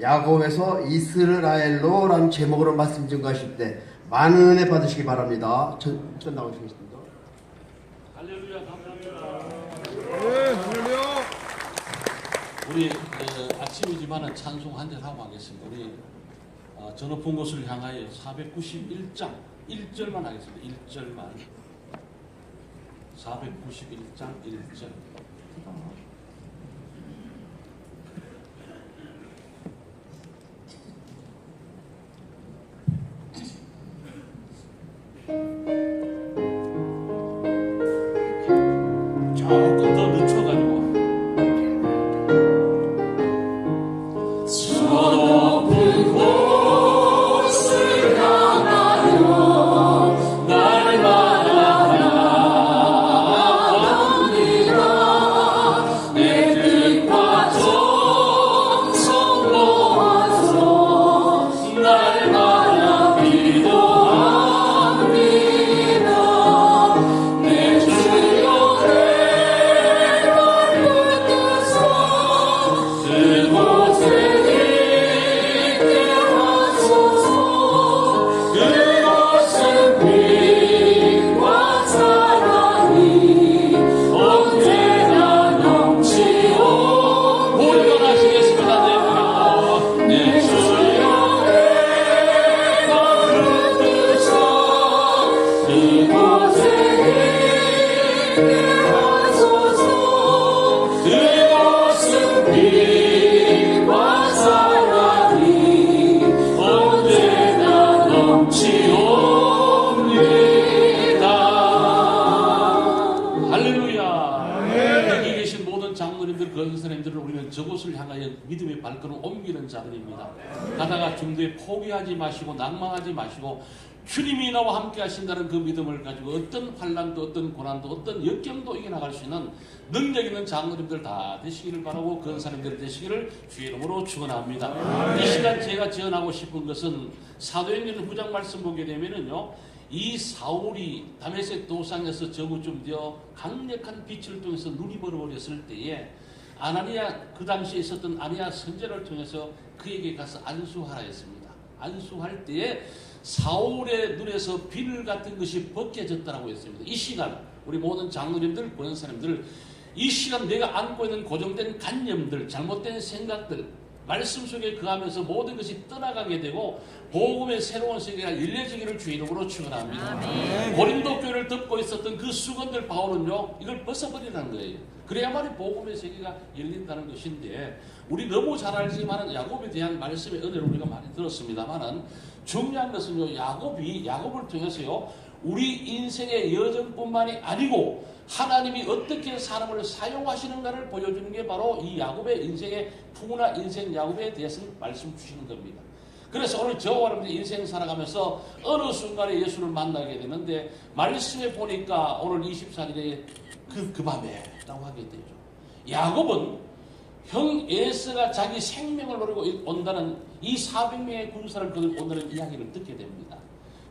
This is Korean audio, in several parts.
야곱에서 이스라엘로라는 제목으로 말씀 증거하실 때 많은 은혜 받으시기 바랍니다. 전, 전 나오시겠습니다. 할렐루야 감사합니다. 네, 할렐루야. 우리 어, 아침이지만은 찬송 한 절 하고 하겠습니다. 우리 어, 저 높은 곳을 향하여 491장 1절만 하겠습니다. 1절만 491장 1절 저곳을 향하여 믿음의 발걸음 옮기는 자들입니다. 가다가 중도에 포기하지 마시고 낭망하지 마시고 주님이 나와 함께 하신다는 그 믿음을 가지고 어떤 환란도 어떤 고난도 어떤 역경도 이겨나갈 수 있는 능력 있는 장로님들 다 되시기를 바라고 권사님들 되시기를 주의 이름으로 축원합니다. 이 시간 제가 제언하고 싶은 것은 사도행전 후장 말씀 보게 되면은요. 이 사울이 다메섹 도상에서 저구쯤 되어 강력한 빛을 통해서 눈이 벌어버렸을 때에 아나니아 그 당시에 있었던 아니아 선제를 통해서 그에게 가서 안수하라 했습니다. 안수할 때에 사울의 눈에서 비늘 같은 것이 벗겨졌다고 했습니다. 이 시간 우리 모든 장로님들, 권사님들 이 시간 내가 안고 있는 고정된 관념들, 잘못된 생각들 말씀 속에 거하면서 모든 것이 떠나가게 되고 복음의 새로운 세계가 열려지기를 주의 이름으로 축원합니다. 고린도 교회를 덮고 있었던 그 수건들 바울은요 이걸 벗어버리라는 거예요. 그래야만이 복음의 세계가 열린다는 것인데 우리 너무 잘 알지만은 야곱에 대한 말씀의 은혜를 우리가 많이 들었습니다만은 중요한 것은요 야곱이 야곱을 통해서요 우리 인생의 여정뿐만이 아니고 하나님이 어떻게 사람을 사용하시는가를 보여주는 게 바로 이 야곱의 인생의 풍우나 인생 야곱에 대해서 말씀 주시는 겁니다. 그래서 오늘 저와 여러분들 인생 살아가면서 어느 순간에 예수를 만나게 되는데 말씀에 보니까 오늘 24일에 그, 그 밤에 라고 하게 되죠. 야곱은 형 에스가 자기 생명을 노리고 온다는 이 400명의 군사를 거들 온다는 이야기를 듣게 됩니다.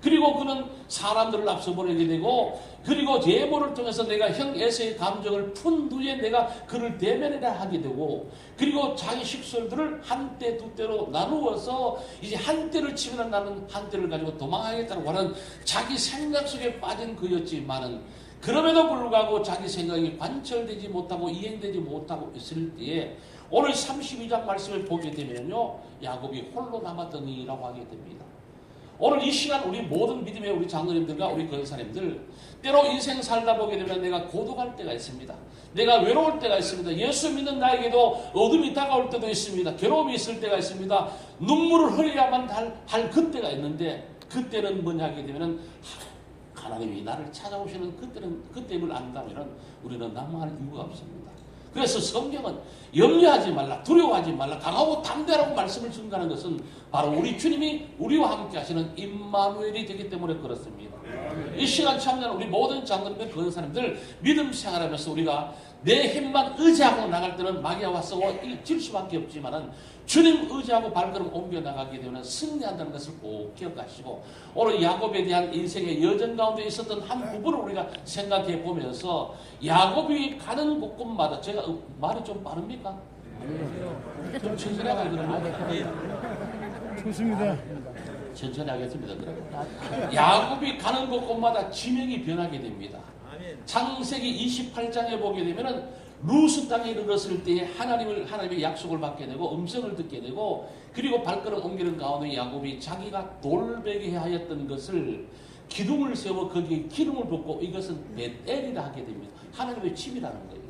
그리고 그는 사람들을 앞서 보내게 되고 그리고 예보를 통해서 내가 형 에서의 감정을 푼 후에 내가 그를 대면해야 하게 되고 그리고 자기 식솔들을 한때 두 때로 나누어서 이제 한 때를 치면 나는 한 때를 가지고 도망하겠다고 하는 자기 생각 속에 빠진 그였지만은 그럼에도 불구하고 자기 생각이 관철되지 못하고 이행되지 못하고 있을 때에 오늘 32장 말씀을 보게 되면요 야곱이 홀로 남았더니라고 하게 됩니다. 오늘 이 시간 우리 모든 믿음의 우리 장로님들과 우리 권사님들 때로 인생 살다 보게 되면 내가 고독할 때가 있습니다. 내가 외로울 때가 있습니다. 예수 믿는 나에게도 어둠이 다가올 때도 있습니다. 괴로움이 있을 때가 있습니다. 눈물을 흘려야만 할, 할 그때가 있는데 그때는 뭐냐 하게 되면은 하나님이 나를 찾아오시는 그때는 그때임을 안다면은 우리는 낭망할 이유가 없습니다. 그래서 성경은 염려하지 말라, 두려워하지 말라, 강하고 담대라고 말씀을 증가하는 것은 바로 우리 주님이 우리와 함께 하시는 임마누엘이 되기 때문에 그렇습니다. 이 시간 참여하는 우리 모든 장로님들, 그런 사람들 믿음 생활하면서 우리가 내 힘만 의지하고 나갈 때는 마귀와 싸워 질 수밖에 없지만은 주님 의지하고 발걸음 옮겨 나가게 되면 승리한다는 것을 꼭 기억하시고 오늘 야곱에 대한 인생의 여정 가운데 있었던 한 부분을 우리가 생각해 보면서 야곱이 가는 곳곳마다 제가 말이 좀 빠릅니까? 좀 천천히 하자 그러면. 좋습니다. 천천히 하겠습니다. 그러면. 야곱이 가는 곳곳마다 지명이 변하게 됩니다. 창세기 28장에 보게 되면은 루스 땅에 이르렀을 때에 하나님을 하나님의 약속을 받게 되고 음성을 듣게 되고 그리고 발걸음 옮기는 가운데 야곱이 자기가 돌베개 하였던 것을 기둥을 세워 거기에 기름을 붓고 이것은 베델이라 하게 됩니다. 하나님의 집이라는 거예요.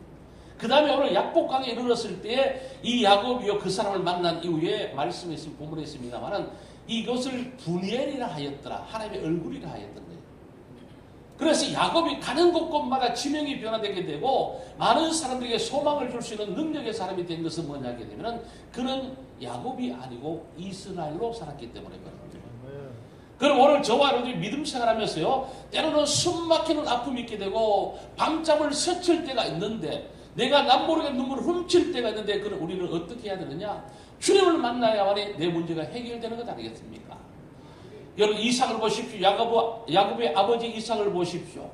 그 다음에 오늘 약복강에 이르렀을 때에 이 야곱이요 그 사람을 만난 이후에 말씀했습니다. 본문에 있습니다만은 이것을 분이엘이라 하였더라. 하나님의 얼굴이라 하였던 거예요. 그래서 야곱이 가는 곳곳마다 지명이 변화되게 되고 많은 사람들에게 소망을 줄 수 있는 능력의 사람이 된 것은 뭐냐 하게 되면은 그는 야곱이 아니고 이스라엘로 살았기 때문에 그렇습니다. 그럼 오늘 저와 여러분들이 믿음 생활하면서요 때로는 숨 막히는 아픔이 있게 되고 밤잠을 스칠 때가 있는데 내가 남모르게 눈물을 훔칠 때가 있는데 그럼 우리는 어떻게 해야 되느냐 주님을 만나야만이 내 문제가 해결되는 것 아니겠습니까? 여러분 이삭을 보십시오. 야곱, 야곱의 아버지 이삭을 보십시오.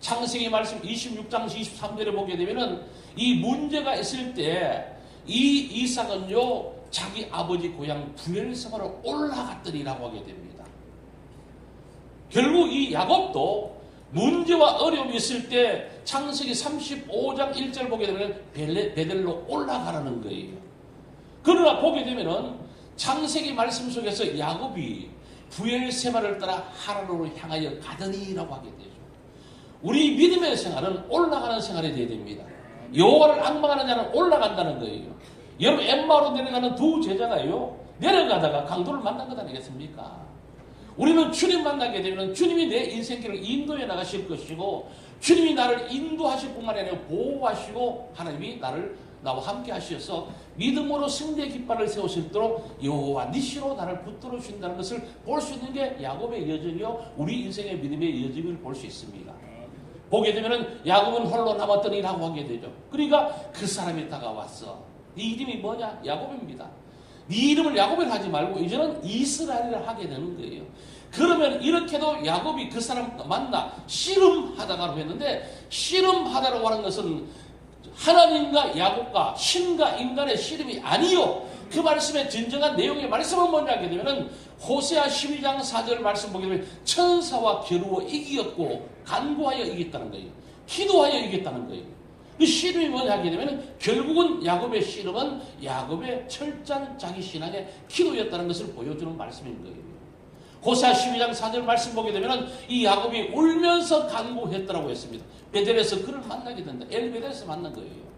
창세기 말씀 26장 23절에 보게 되면은 이 문제가 있을 때 이 이삭은요 자기 아버지 고향 부엘세바로 올라갔더니라고 하게 됩니다. 결국 이 야곱도 문제와 어려움이 있을 때 창세기 35장 1절 보게 되면 베델로 올라가라는 거예요. 그러나 보게 되면은 창세기 말씀 속에서 야곱이 부엘세바를 따라 하나로로 향하여 가더니라고 하게 되죠. 우리 믿음의 생활은 올라가는 생활이 되어야 됩니다. 여호와를 악망하는 자는 올라간다는 거예요. 여러분 엠마로 내려가는 두 제자가요 내려가다가 강도를 만난 것 아니겠습니까? 우리는 주님 만나게 되면 주님이 내 인생길을 인도해 나가실 것이고 주님이 나를 인도하실 뿐만 아니라 보호하시고 하나님이 나를 나와 함께 하셔서 믿음으로 승리의 깃발을 세우실도록 여호와 니시로 나를 붙들어 주신다는 것을 볼 수 있는 게 야곱의 여정이요 우리 인생의 믿음의 여정을 볼 수 있습니다. 보게 되면은 야곱은 홀로 남았더니라고 하게 되죠. 그러니까 그 사람이 다가왔어. 네 이름이 뭐냐? 야곱입니다. 네 이름을 야곱이라 하지 말고 이제는 이스라엘이라 하게 되는 거예요. 그러면 이렇게도 야곱이 그 사람 만나 씨름하다가로 했는데 씨름하다라고 하는 것은 하나님과 야곱과 신과 인간의 씨름이 아니요. 그 말씀의 진정한 내용의 말씀은 뭐냐 하게 되면은 호세아 12장 4절 말씀 보게 되면 천사와 겨루어 이기었고 간구하여 이겼다는 거예요. 기도하여 이겼다는 거예요. 그 씨름이 뭐냐 하게 되면 결국은 야곱의 씨름은 야곱의 철저한 자기 신앙의 기도였다는 것을 보여주는 말씀인 거예요. 호세아 12장 4절 말씀 보게 되면 이 야곱이 울면서 간구했다라고 했습니다. 베델에서 그를 만나게 된다. 엘베델에서 만난 거예요.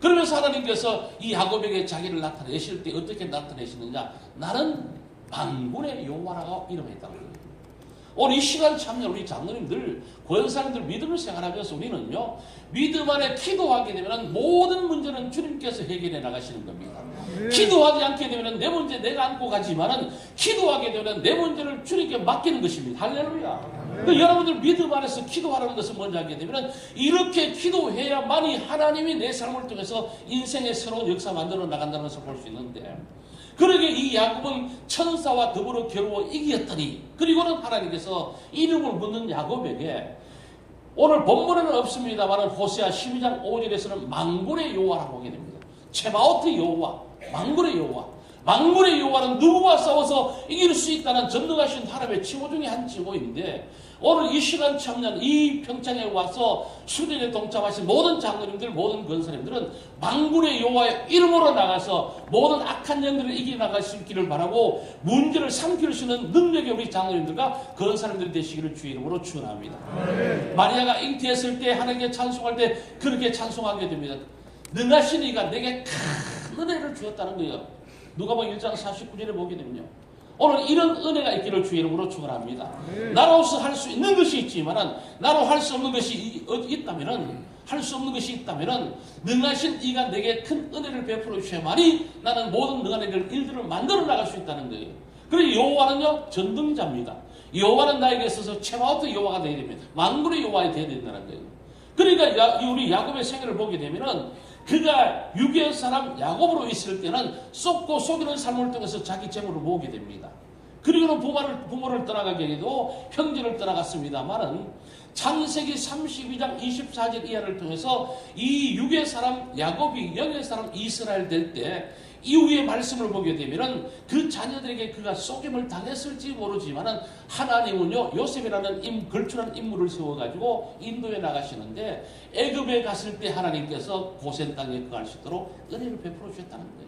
그러면서 하나님께서 이 야곱에게 자기를 나타내실 때 어떻게 나타내시느냐? 나는 만군의 여호와라고 이름했다고 거예요. 오늘 이 시간 참여 우리 장로님들, 권사님들 믿음을 생활하면서 우리는요, 믿음 안에 기도하게 되면 모든 문제는 주님께서 해결해 나가시는 겁니다. 기도하지 않게 되면 내 문제 내가 안고 가지만은 기도하게 되면 내 문제를 주님께 맡기는 것입니다. 할렐루야. 그 여러분들 믿음 안에서 기도하라는 것은 뭔지 알게 되면 이렇게 기도해야만이 하나님이 내 삶을 통해서 인생의 새로운 역사 만들어 나간다는 것을 볼 수 있는데 그러게 이 야곱은 천사와 더불어 겨루어 이기었더니 그리고는 하나님께서 이름을 묻는 야곱에게 오늘 본문에는 없습니다만 호세아 12장 5절에서는 망군의 여호와라고 하게 됩니다. 체바오트 여호와, 망군의 여호와. 망군의 여호와는 누구와 싸워서 이길 수 있다는 전능하신 하나님의 칭호 중에 한 칭호인데 오늘 이 시간 참년 이 평창에 와서 수련에 동참하신 모든 장로님들 모든 권사님들은 망군의 여호와의 이름으로 나가서 모든 악한 영들을 이겨나가실 길을 바라고 문제를 삼킬 수 있는 능력의 우리 장로님들과 권사님들이 되시기를 주 이름으로 축원합니다. 마리아가 잉태했을 때 하나님께 찬송할 때 그렇게 찬송하게 됩니다. 능하신 이가 내게 큰 은혜를 주었다는 거예요. 누가복음 1장 49절에 보게 되면요. 오늘 이런 은혜가 있기를 주 이름으로 축원합니다. 나로서 할 수 있는 것이 있지만은 나로 할 수 없는 것이 이- 어- 있다면은 할 수 없는 것이 있다면은 능하신 이가 내게 큰 은혜를 베풀어 주셔야만이 나는 모든 능한 일들, 일들을 만들어 나갈 수 있다는 거예요. 그리고 여호와는요 전등자입니다. 여호와는 나에게 있어서 최마우트 여호와가 되어야 됩니다. 만군의 여호와가 되어야 된다는 거예요. 그러니까 야- 우리 야곱의 생애를 보게 되면은 그가 유괴 사람 야곱으로 있을 때는 쏟고 속이는 삶을 통해서 자기 재물을 모으게 됩니다. 그리고는 부모를, 부모를 떠나가게 해도 형제를 떠나갔습니다만은 창세기 32장 24절 이하를 통해서 이 육의 사람 야곱이 영의 사람 이스라엘 될 때 이후의 말씀을 보게 되면은 그 자녀들에게 그가 속임을 당했을지 모르지만은 하나님은요 요셉이라는 임, 걸출한 인물을 세워가지고 인도에 나가시는데 애굽에 갔을 때 하나님께서 고센 땅에 거할 수 있도록 은혜를 베풀어 주셨다는 거예요.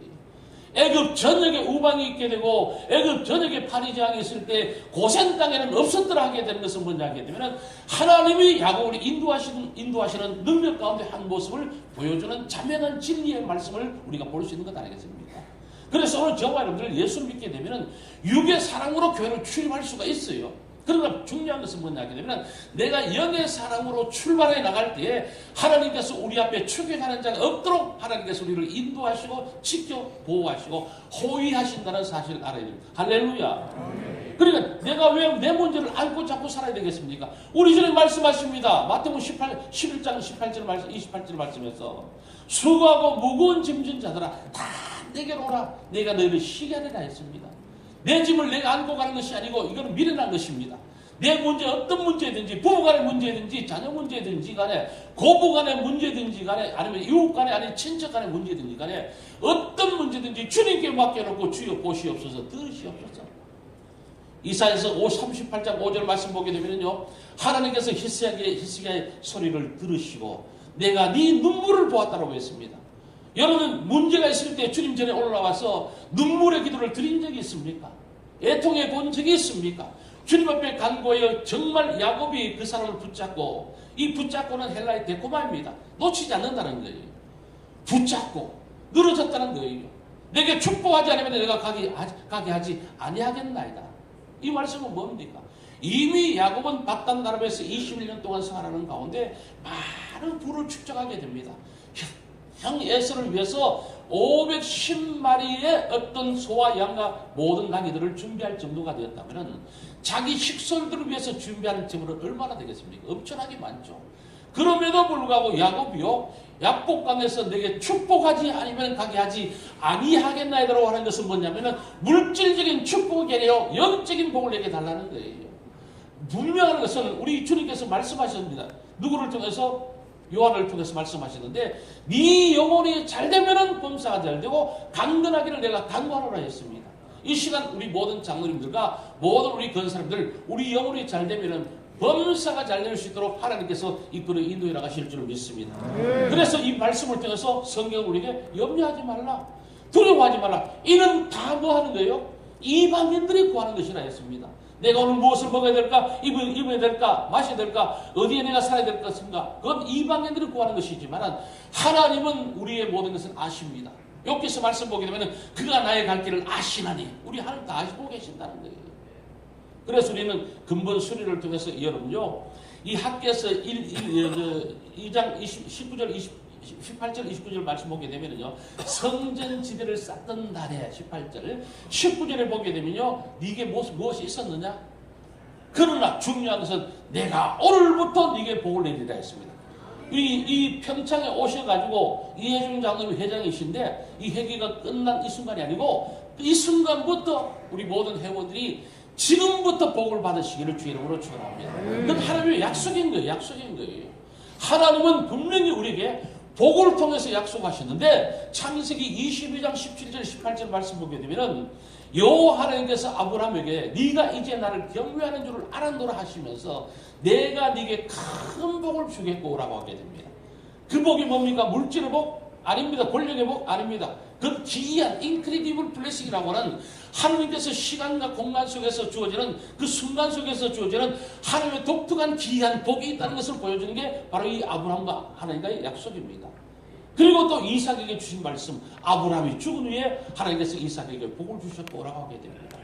애굽 전역에 우방이 있게 되고 애굽 전역에 파리장이 있을 때 고센 땅에는 없었더라 하게 되는 것은 뭐냐 하게 되면 하나님이 야곱을 인도하시는 인도하시는 능력 가운데 한 모습을 보여주는 자명한 진리의 말씀을 우리가 볼 수 있는 것 아니겠습니까? 그래서 오늘 저와 여러분들 예수 믿게 되면은 육의 사랑으로 교회를 출입할 수가 있어요. 그러나 중요한 것은 뭐냐 하게 되면 내가 영의 사랑으로 출발해 나갈 때에 하나님께서 우리 앞에 추격하는 자가 없도록 하나님께서 우리를 인도하시고 지켜 보호하시고 호위하신다는 사실을 알아야 됩니다. 할렐루야. 그러니까 내가 왜 내 문제를 안고 잡고 살아야 되겠습니까? 우리 주님 말씀하십니다. 마태복음 18, 11장 18절 말씀, 28절 말씀에서 수고하고 무거운 짐진 자들아 다 내게로 오라. 내가 너희를 쉬게 하리라 했습니다. 내 짐을 내가 안고 가는 것이 아니고 이거는 미련한 것입니다. 내 문제 어떤 문제든지 부부간의 문제든지 자녀 문제든지 간에 고부간의 문제든지 간에 아니면 이웃 간에 아니면 친척 간의 문제든지 간에 어떤 문제든지 주님께 맡겨놓고 주여 보시옵소서 들으시옵소서 이사에서 5, 38장 5절 말씀 보게 되면요 하나님께서 히스기야의 소리를 들으시고 내가 네 눈물을 보았다라고 했습니다. 여러분 문제가 있을 때 주님 전에 올라와서 눈물의 기도를 드린 적이 있습니까? 애통해 본 적이 있습니까? 주님 앞에 간구하여 정말 야곱이 그 사람을 붙잡고 이 붙잡고는 헬라의 데코마입니다. 놓치지 않는다는 거예요. 붙잡고 늘어졌다는 거예요. 내게 축복하지 않으면 내가 가게, 가게 하지 아니하겠나이다. 이 말씀은 뭡니까? 이미 야곱은 박단 나라에서 21년 동안 생활하는 가운데 많은 부를 축적하게 됩니다. 형 에서를 위해서 510마리의 어떤 소와 양과 모든 나귀들을 준비할 정도가 되었다면 자기 식솔들을 위해서 준비하는 재물은 얼마나 되겠습니까? 엄청나게 많죠. 그럼에도 불구하고 야곱이요 약복강에서 내게 축복하지 아니면 가게 하지 아니하겠나이다라고 하는 것은 뭐냐면은 물질적인 축복이 아니라 영적인 복을 내게 달라는 거예요. 분명한 것은 우리 주님께서 말씀하셨습니다. 누구를 통해서 요한을 통해서 말씀하시는데 네 영혼이 잘 되면은 범사가 잘 되고 강건하기를 내가 간구하노라 했습니다. 이 시간 우리 모든 장로님들과 모든 우리 건사람들 우리 영혼이 잘 되면은 범사가 잘 될 수 있도록 하나님께서 이끌어 인도해 나가실 줄 믿습니다. 그래서 이 말씀을 통해서 성경 우리에게 염려하지 말라. 두려워하지 말라. 이는 다 뭐 하는 거예요? 이방인들이 구하는 것이라 했습니다. 내가 오늘 무엇을 먹어야 될까? 입어, 입어야 될까? 마셔야 될까? 어디에 내가 살아야 될 것인가? 그건 이방인들이 구하는 것이지만 하나님은 우리의 모든 것을 아십니다. 여기서 말씀 보게 되면 그가 나의 갈 길을 아시나니 우리 하나님 다 아시고 계신다는 거예요. 그래서 우리는 근본 수리를 통해서 여러분요 이 학교에서 2장 20, 19절 20, 18절 29절 말씀 보게 되면요 성전 지대를 쌓던 날에 18절 19절에 보게 되면요 네게 무엇, 무엇이 있었느냐 그러나 중요한 것은 내가 오늘부터 네게 복을 내리라 했습니다 이, 이 평창에 오셔가지고 이해중 장로님 회장이신데 이 회기가 끝난 이 순간이 아니고 이 순간부터 우리 모든 회원들이 지금부터 복을 받으시기를 주 이름으로 축원합니다. 그건 하나님의 약속인 거예요. 약속인 거예요. 하나님은 분명히 우리에게 복을 통해서 약속하셨는데 창세기 22장 17절 18절 말씀 보게 되면은 여호와 하나님께서 아브라함에게 네가 이제 나를 경외하는 줄을 알았노라 하시면서 내가 네게 큰 복을 주겠고라고 하게 됩니다. 그 복이 뭡니까? 물질의 복? 아닙니다. 권력의 복? 아닙니다. 그 기이한 인크리디블 블레싱이라고 하는 하나님께서 시간과 공간 속에서 주어지는 그 순간 속에서 주어지는 하나님의 독특한 기이한 복이 있다는 것을 보여주는 게 바로 이 아브라함과 하나님과의 약속입니다. 그리고 또 이삭에게 주신 말씀 아브라함이 죽은 후에 하나님께서 이삭에게 복을 주셨고 라고 하게 됩니다.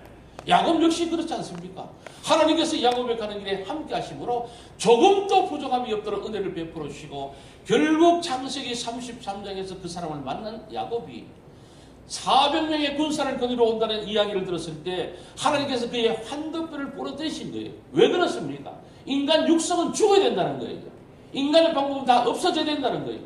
야곱 역시 그렇지 않습니까? 하나님께서 야곱에 가는 길에 함께 하심으로 조금도 부족함이 없도록 은혜를 베풀어 주시고 결국 창세기 33장에서 그 사람을 만난 야곱이 400명의 군사를 거기로 온다는 이야기를 들었을 때 하나님께서 그의 환도뼈를 부러뜨리신 거예요. 왜 그렇습니까? 인간 육성은 죽어야 된다는 거예요. 인간의 방법은 다 없어져야 된다는 거예요.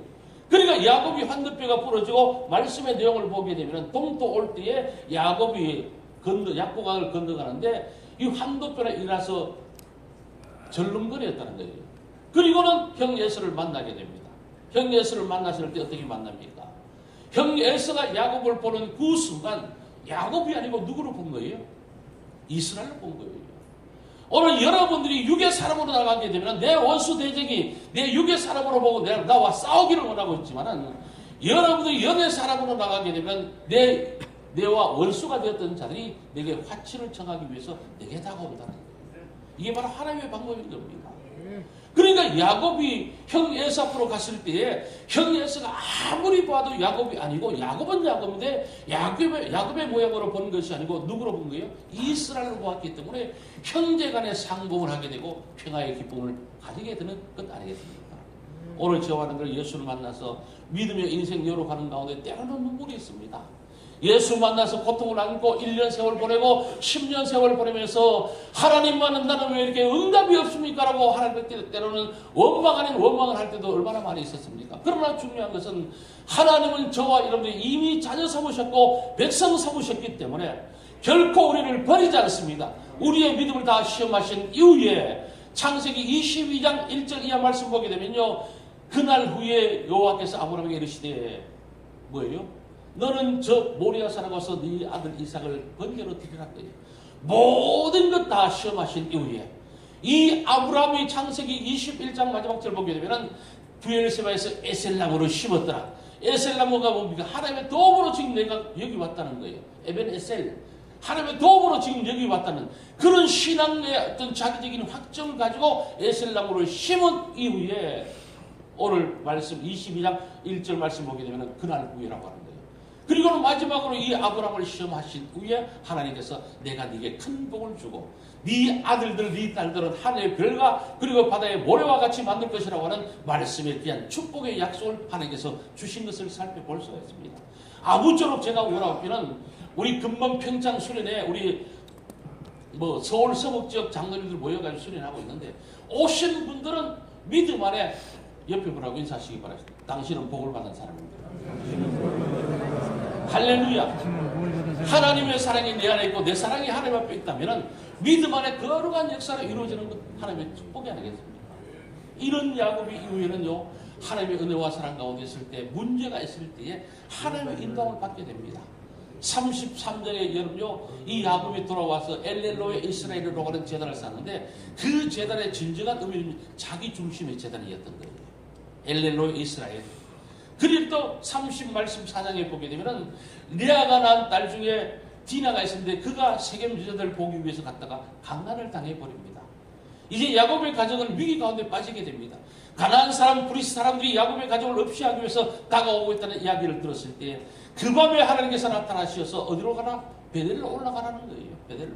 그러니까 야곱이 환도뼈가 부러지고 말씀의 내용을 보게 되면 동토 올 때에 야곱이 건너 약고강을 건너가는데 이 환도편에 일어나서 절름거렸다는 거예요. 그리고는 형 예수를 만나게 됩니다. 형 예수를 만났을 때 어떻게 만납니까? 형 예수가 야곱을 보는 그 순간 야곱이 아니고 누구를 본 거예요? 이스라엘을 본 거예요. 오늘 여러분들이 육의 사람으로 나가게 되면 내 원수 대적이 내 육의 사람으로 보고 나와 싸우기를 원하고 있지만은 여러분들이 영의 사람으로 나가게 되면 내 내와 원수가 되었던 자들이 내게 화치를 청하기 위해서 내게 다가온다는 거예요. 이게 바로 하나님의 방법인 겁니다. 그러니까 야곱이 형 앞으로 갔을 때에 형 에서가 아무리 봐도 야곱이 아니고 야곱은 야곱인데 야곱의, 야곱의 모양으로 본 것이 아니고 누구로 본 거예요? 이스라엘로 보았기 때문에 형제 간에 상봉을 하게 되고 평화의 기쁨을 가지게 되는 것 아니겠습니까? 오늘 저와 여러분들 예수를 만나서 믿음의 인생 열어가는 가운데 때로는 눈물이 있습니다. 예수 만나서 고통을 안고 1년 세월 보내고 10년 세월 보내면서 하나님만은 나는 왜 이렇게 응답이 없습니까? 라고 하나님께 때로는 원망 아닌 원망을 할 때도 얼마나 많이 있었습니까? 그러나 중요한 것은 하나님은 저와 여러분들이 이미 자녀 삼으셨고 백성 삼으셨기 때문에 결코 우리를 버리지 않습니다. 우리의 믿음을 다 시험하신 이후에 창세기 22장 1절 이하 말씀 보게 되면요. 그날 후에 여호와께서 아브라함에게 이르시되 뭐예요? 너는 저 모리아 산에 가서 네 아들 이삭을 번개로 드리라 거예요. 모든 것 다 시험하신 이후에 이 아브라함이 창세기 21장 마지막 절 보게 되면은 부엘세바에서 에셀나무를 심었더라. 에셀나무가 뭡니까? 하나님의 도움으로 지금 내가 여기 왔다는 거예요. 에벤 에셀. 하나님의 도움으로 지금 여기 왔다는 그런 신앙의 어떤 자기적인 확정을 가지고 에셀나무를 심은 이후에 오늘 말씀 22장 1절 말씀 보게 되면 그날 후에라고 하는 거예요. 그리고는 마지막으로 이 아브라함을 시험하신 후에 하나님께서 내가 네게 큰 복을 주고 네 아들들, 네 딸들은 하늘의 별과 그리고 바다의 모래와 같이 만들 것이라고 하는 말씀에 대한 축복의 약속을 하나님께서 주신 것을 살펴볼 수가 있습니다. 아무쪼록 제가 원하기는 우리 금방 평창 수련회 우리 뭐 서울 서북 지역 장로님들 모여가지고 수련하고 있는데 오신 분들은 믿음 안에 옆에 분하고 인사하시기 바랍니다. 당신은 복을 받은 사람입니다. 할렐루야. 하나님의 사랑이 내 안에 있고 내 사랑이 하나님 앞에 있다면 믿음 안에 거룩한 역사가 이루어지는 것 하나님의 축복이 아니겠습니까? 이런 야곱이 이후에는요 하나님의 은혜와 사랑 가운데 있을 때 문제가 있을 때에 하나님의 인도함을 받게 됩니다. 33절에 여러분요 이 야곱이 돌아와서 엘렐로의 이스라엘로 가는 재단을 쌓는데 그 재단의 진정한 의미는 자기 중심의 재단이었던 거예요. 엘렐로의 이스라엘. 그리고 또 30말씀 4장에 보게 되면은 리아가 낳은 딸 중에 디나가 있었는데 그가 세겜 여자들 보기 위해서 갔다가 강난을 당해 버립니다. 이제 야곱의 가정은 위기 가운데 빠지게 됩니다. 가난한 사람, 브리스 사람들이 야곱의 가정을 없이하기 위해서 다가오고 있다는 이야기를 들었을 때 그 밤에 하나님께서 나타나셔서 어디로 가나? 베델로 올라가라는 거예요. 베델로.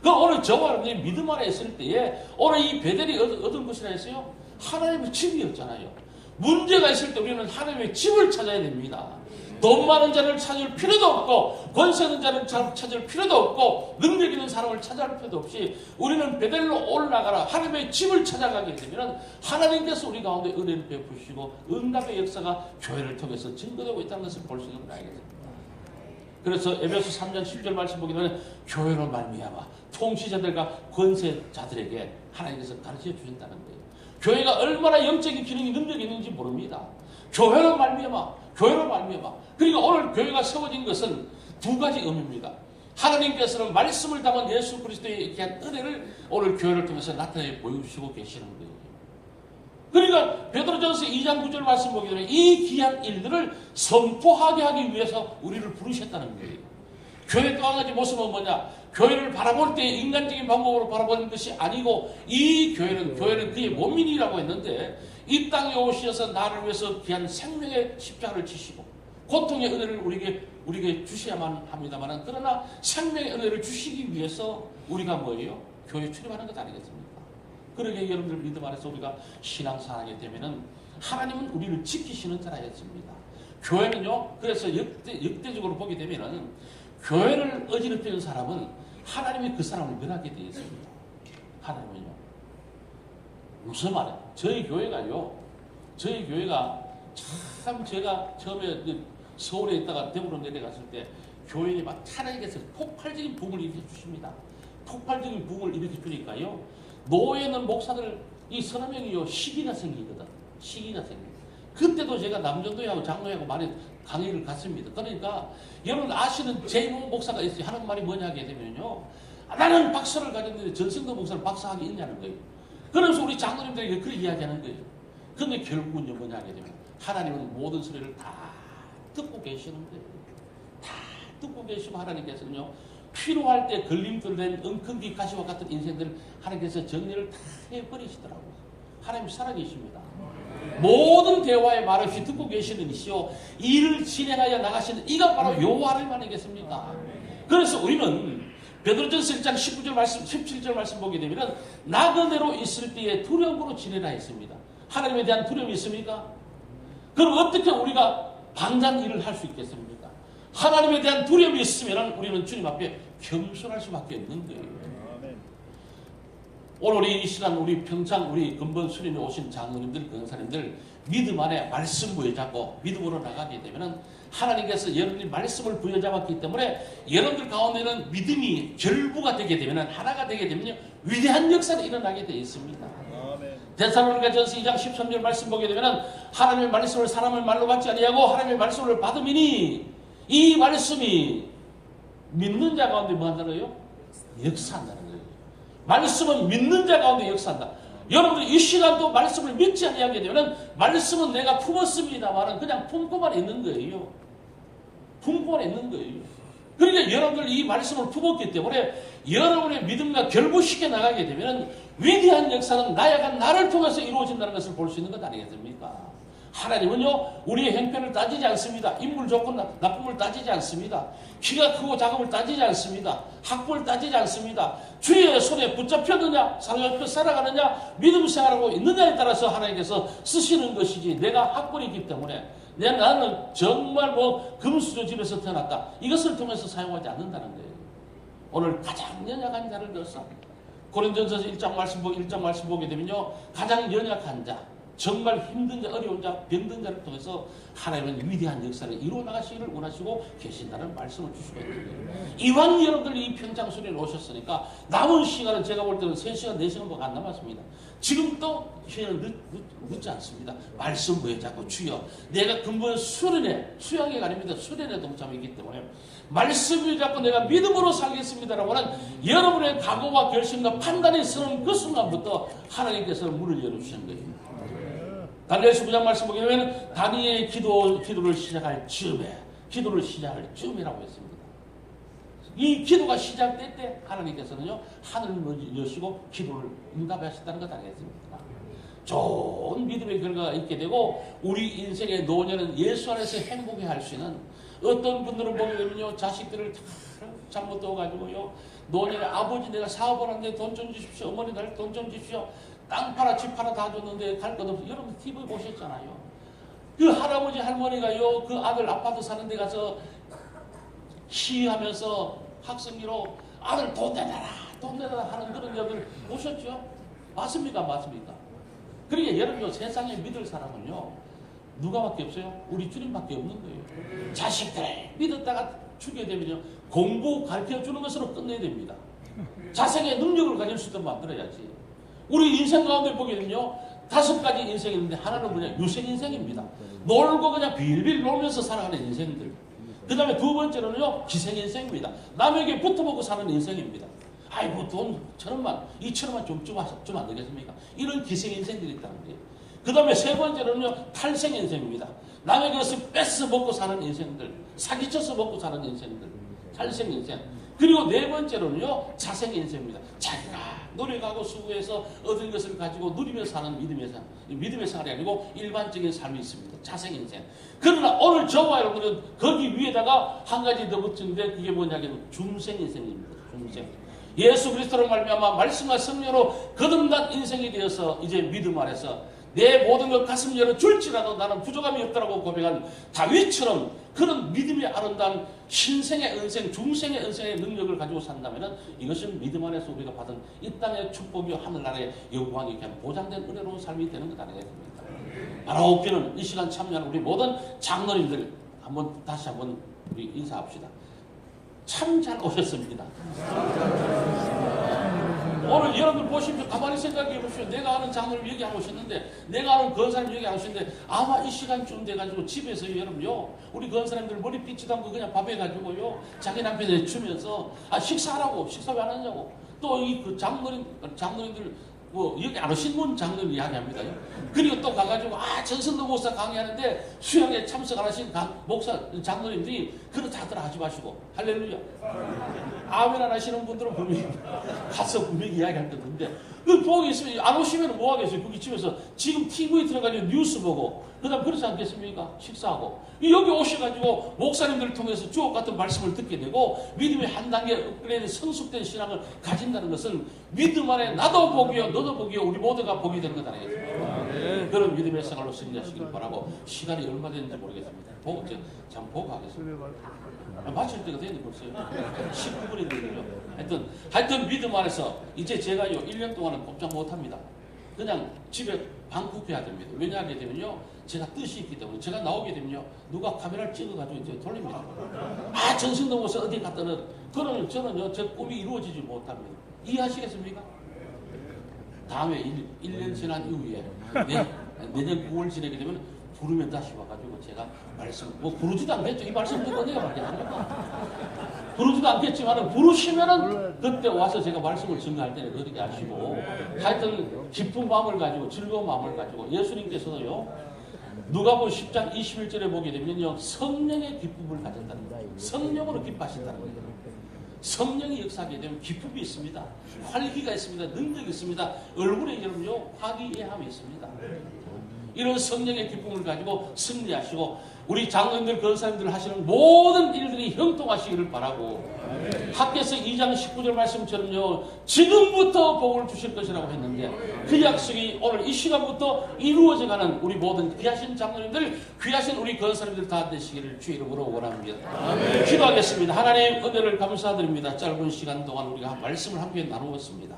그 오늘 저와 여러분이 믿음 안에 있을 때에 오늘 이 베델이 얻- 얻은 것이라 했어요. 하나님의 집이었잖아요. 문제가 있을 때 우리는 하나님의 집을 찾아야 됩니다. 돈 많은 자를 찾을 필요도 없고 권세 있는 자를 자- 찾을 필요도 없고 능력 있는 사람을 찾아갈 필요도 없이 우리는 베델로 올라가라 하나님의 집을 찾아가게 되면 하나님께서 우리 가운데 은혜를 베푸시고 응답의 역사가 교회를 통해서 증거되고 있다는 것을 볼 수 있는 걸 알겠습니다. 그래서 에베소 3장 10절 말씀 보게 되면 교회로 말미암아 통치자들과 권세자들에게 하나님께서 가르쳐 주신다는 거예요. 교회가 얼마나 영적인 기능이 능력이 있는지 모릅니다. 교회로 말미암아 교회로 말미암아 그리고 오늘 교회가 세워진 것은 두 가지 의미입니다. 하나님께서는 말씀을 담은 예수 그리스도의 귀한 은혜를 오늘 교회를 통해서 나타내 보여주시고 계시는 거예요. 그러니까 베드로전서 2장 9절 말씀 보게 되면 이 귀한 일들을 선포하게 하기 위해서 우리를 부르셨다는 거예요. 교회 또 한 가지 모습은 뭐냐? 교회를 바라볼 때 인간적인 방법으로 바라보는 것이 아니고 이 교회는 교회는 그의 몸인이라고 했는데 이 땅에 오셔서 나를 위해서 귀한 생명의 십자가를 지시고 고통의 은혜를 우리에게 우리에게 주셔야만 합니다만 그러나 생명의 은혜를 주시기 위해서 우리가 뭐예요? 교회 출입하는 것 아니겠습니까? 그러게 여러분들 믿음 안에서 우리가 신앙생활하게 되면은 하나님은 우리를 지키시는 자라였습니다. 교회는요, 그래서 역대, 역대적으로 보게 되면은 교회를 어지럽히는 사람은 하나님이 그 사람을 멸하게 되어 있습니다. 하나님은요. 무슨 말이에요? 저희 교회가요, 저희 교회가 참 제가 처음에 서울에 있다가 대구로 내려갔을 때 교인이 막 하나님께서 폭발적인 부흥을 일으켜 주십니다. 폭발적인 부흥을 일으켜 주니까요. 노예는 목사들 이 서너 명이요 시기가 생기거든. 시기가 생겨. 그때도 제가 남전도하고 장로하고 많이 강의를 갔습니다. 그러니까 여러분 아시는 제이모 목사가 있어요. 하는 말이 뭐냐 하게 되면요. 아, 나는 박사를 가졌는데 전승도 목사는 박사학위 있냐는 거예요. 그래서 우리 장로님들에게 그렇게 이야기하는 거예요. 근데 결국은요 뭐냐 하게 되면 하나님은 모든 소리를 다 듣고 계시는 거예요. 다 듣고 계시고 하나님께서는요 필요할 때 걸림돌 된 엉큼기 가시와 같은 인생들을 하나님께서 정리를 다 해버리시더라고요. 하나님 살아계십니다. 모든 대화의 말 없이 듣고 계시는 이시오 일을 진행하여 나가시는 이가 바로 여호와를 아니겠습니까? 그래서 우리는 베드로전서 1장 19절 말씀 17절 말씀 보게 되면 나그네로 있을 때에 두려움으로 지내라 했습니다. 하나님에 대한 두려움이 있습니까? 그럼 어떻게 우리가 방장 일을 할 수 있겠습니까? 하나님에 대한 두려움이 있으면 우리는 주님 앞에 겸손할 수밖에 없는 거예요. 오늘 이 시간 우리 평창 우리 근본 수련에 오신 장로님들 권사님들 믿음 안에 말씀 부여잡고 믿음으로 나가게 되면은 하나님께서 여러분이 말씀을 부여잡았기 때문에 여러분들 가운데는 믿음이 결부가 되게 되면은 하나가 되게 되면요 위대한 역사가 일어나게 되어 있습니다. 데살로니가 전서 2장 13절 말씀 보게 되면은 하나님의 말씀을 사람의 말로 받지 아니하고 하나님의 말씀을 받음이니 이 말씀이 믿는 자 가운데 뭐 한다고요? 역사한다는 거예요. 말씀은 믿는 자 가운데 역사한다. 여러분들 이 시간도 말씀을 믿지 아니하게 되면 말씀은 내가 품었습니다만은 그냥 품고만 있는 거예요. 품고만 있는 거예요. 그러니까 여러분들 이 말씀을 품었기 때문에 여러분의 믿음과 결부시켜 나가게 되면 위대한 역사는 나야가 나를 통해서 이루어진다는 것을 볼 수 있는 것 아니겠습니까? 하나님은요 우리의 행편을 따지지 않습니다. 인물 나- 나쁨을 따지지 않습니다. 키가 크고 작음을 따지지 않습니다. 학벌을 따지지 않습니다. 주의 손에 붙잡혔느냐, 사랑옆에 살아가느냐, 믿음 생활하고 있느냐에 따라서 하나님께서 쓰시는 것이지 내가 학벌이기 때문에 내 나는 정말 뭐 금수저 집에서 태어났다. 이것을 통해서 사용하지 않는다는 거예요. 오늘 가장 연약한 자를 들어서 고린전서 1장 말씀 보기 1장 말씀 보게 되면요. 가장 연약한 자, 정말 힘든 자, 어려운 자, 병든 자를 통해서 하나님은 위대한 역사를 이루어 나가시기를 원하시고 계신다는 말씀을 주시고 있는 거예요. 이왕 여러분들이 이 수련에 오셨으니까 남은 시간은 제가 볼 때는 3시간, 4시간밖에 안 남았습니다. 지금도 시간은 늦, 늦, 늦지 않습니다. 말씀 뭐에 자꾸 주여 내가 근본 수련에 수양이 아닙니다. 수련에 동참이기 때문에 말씀을 잡고 내가 믿음으로 살겠습니다라고 하는 여러분의 각오와 결심과 판단이 서는 그 순간부터 하나님께서 문을 열어주시는 거예요. 다니엘 19장 말씀 보게 되면 다니엘의 기도, 기도를 시작할 즈음에 기도를 시작할 즈음이라고 했습니다. 이 기도가 시작될 때 하나님께서는요 하늘을 여시고 기도를 응답하셨다는 것 아니겠습니까? 좋은 믿음의 결과가 있게 되고 우리 인생의 노년은 예수 안에서 행복해 할 수 있는 어떤 분들은 보게 되면요 자식들을 다 잘못 떠가지고요 노년에 아버지 내가 사업을 하는데 돈 좀 주십시오 어머니 날돈좀 주십시오 땅 팔아 집 팔아 다 줬는데 갈 것 없어 여러분 TV 보셨잖아요 그 할아버지 할머니가요 그 아들 아파트 사는 데 가서 시위하면서 학생기로 아들 돈 내놔라 돈 내놔라 하는 그런 여들 보셨죠? 맞습니까? 맞습니까? 그러니까 여러분요 세상에 믿을 사람은요 누가밖에 없어요? 우리 주님밖에 없는 거예요. 자식들 믿었다가 죽게 되면요 공부 가르쳐 주는 것으로 끝내야 됩니다. 자생의 능력을 가질 수 있도록 만들어야지. 우리 인생 가운데 보게 되면요 다섯 가지 인생이 있는데 하나는 뭐냐 유생 인생입니다. 놀고 그냥 빌빌 놀면서 살아가는 인생들. 그 다음에 두 번째로는요 기생 인생입니다. 남에게 붙어먹고 사는 인생입니다. 아이고 돈 천원만 이천원만 좀 주면 안 되겠습니까? 이런 기생 인생들이 있다는 거예요. 그 다음에 세 번째로는요 탈생 인생입니다. 것을 뺏어 먹고 사는 인생들, 사기쳐서 먹고 사는 인생들, 탈생 인생. 그리고 네 번째로는요 자생 인생입니다. 자기가 노력하고 수고해서 얻은 것을 가지고 누리며 사는 믿음의 삶, 이 믿음의 생활이 아니고 일반적인 삶이 있습니다. 자생 인생. 그러나 오늘 저와 여러분은 거기 위에다가 한 가지 더 붙이는데 그게 뭐냐면 중생 인생입니다. 중생. 예수 그리스도로 말미암아 말씀과 성령으로 거듭난 인생이 되어서 이제 믿음 안에서 내 모든 것 가슴 열어 줄지라도 나는 부족함이 없다라고 고백한 다윗처럼 그런 믿음의 아름다운 신생의 은생, 중생의 은생의 능력을 가지고 산다면 이것은 믿음 안에서 우리가 받은 이 땅의 축복이요 하늘나라의 영광이 그냥 보장된 은혜로운 삶이 되는 것 아니겠습니까? 바로 그는 이 시간 참여하는 우리 모든 장로님들 한번 다시 한번 우리 인사합시다. 참 잘 오셨습니다. 오늘 여러분 보시면 가만히 생각해 보시오. 내가 아는 장로님 안 오셨는데, 내가 아는 그런 여기 안 오셨는데, 아마 이 시간쯤 돼가지고 집에서 여러분요, 우리 그런 사람들 머리 빗지도 않고 그냥 밥해 가지고요, 자기 남편에 주면서, 아, 식사하라고, 식사 왜 안 하냐고. 또 이 그 장로님, 장로님들, 뭐, 여기 안 오신 분 장로님 이야기합니다. 그리고 또 가가지고, 아, 전선도 목사 강의하는데 수영에 참석 안 하신 강- 목사, 장로님들이 그렇다더라 하지 마시고, 할렐루야. 아멘 안 하시는 분들은 분명히 가서 분명히 이야기할 건데 그 복이 있으면 안 오시면 뭐 하겠어요? 거기 집에서 지금 TV에 들어가지고 뉴스 보고 그다음 그렇지 않겠습니까? 식사하고 여기 오셔가지고 목사님들을 통해서 주옥 같은 말씀을 듣게 되고 믿음의 한 단계 업그레이드 성숙된 신앙을 가진다는 것은 믿음 안에 나도 복이요 너도 복이요 우리 모두가 복이 된 거다 아니겠습니까? 그런 믿음의 생활로 승리하시길 바라고 시간이 얼마 됐는지 모르겠습니다. 보고 참 보고 하겠습니다. 아, 마칠 때가 됐는데 벌써요. 19분이 되네요. 하여튼, 하여튼 믿음 안에서 이제 제가 요, 1년 동안은 꼼짝 못 합니다. 그냥 집에 방콕해야 됩니다. 왜냐하게 되면요, 제가 뜻이 있기 때문에 제가 나오게 되면요, 누가 카메라를 찍어가지고 이제 돌립니다. 아, 정신 넘어서 어디 갔다는, 그러면 저는요, 제 꿈이 이루어지지 못합니다. 이해하시겠습니까? 다음에 1, 년 지난 이후에 내, 내년 9월 지내게 되면 부르면 다시 와가지고 제가 말씀 뭐 부르지도 않겠죠 이 말씀 듣고 내가 말겠습니까 부르지도 않겠지만 부르시면은 그때 와서 제가 말씀을 증거할 때는 그렇게 하시고 하여튼 기쁜 마음을 가지고 즐거운 마음을 가지고 예수님께서도요 누가복음 10장 21절에 보게 되면요 성령의 기쁨을 가졌다는 거예요 성령으로 기뻐하신다는 거예요 성령이 역사하게 되면 기쁨이 있습니다. 활기가 있습니다. 능력이 있습니다. 얼굴에 여러분요 화기애애함이 있습니다. 이런 성령의 기쁨을 가지고 승리하시고 우리 장로님들 권사님들 하시는 모든 일들이 형통하시기를 바라고 학계서 2장 19절 말씀처럼요 지금부터 복을 주실 것이라고 했는데 그 약속이 오늘 이 시간부터 이루어져가는 우리 모든 귀하신 장로님들 귀하신 우리 권사님들 다 되시기를 주 이름으로 원합니다. 기도하겠습니다. 하나님 은혜를 감사드립니다. 짧은 시간 동안 우리가 말씀을 함께 나누었습니다.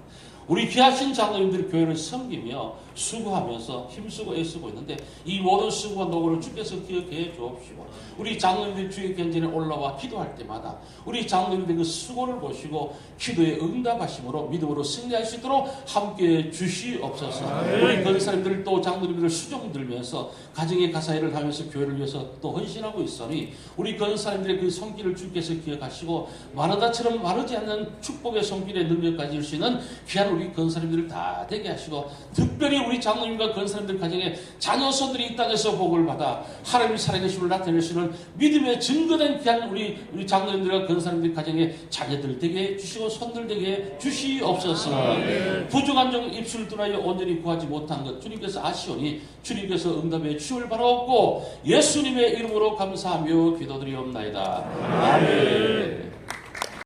우리 귀하신 장로님들 교회를 섬기며 수고하면서 힘쓰고 애쓰고 있는데 이 모든 수고와 노고를 주께서 기억해 주옵시고 우리 장로님들 주의 견전에 올라와 기도할 때마다 우리 장로님들 그 수고를 보시고 기도에 응답하심으로 믿음으로 승리할 수 있도록 함께 주시옵소서. 우리 권사님들 또 장로님들을 수종 들면서 가정의 가사일을 하면서 교회를 위해서 또 헌신하고 있으니 우리 권사님들의 그 손길을 주께서 기억하시고 마르다처럼 마르지 않는 축복의 손길의 능력까지 줄수 있는 귀한 우리 권사님들을 다 되게 하시고 특별히 우리 장로님과 권사님들 가정에 자녀손들이 이 땅에서 복을 받아 하나님의 살아계심을 나타낼 수 있는 믿음의 증거된 귀한 우리 우리 장로님들과 권사님들 가정에 자녀들 되게 해주시고 손들 되게 해 주시옵소서. 부족한 종 입술 뚫어여 온전히 구하지 못한 것 주님께서 아시오니 주님께서 응답해 주을 바라옵고 예수님의 이름으로 감사하며 기도드리옵나이다. 아멘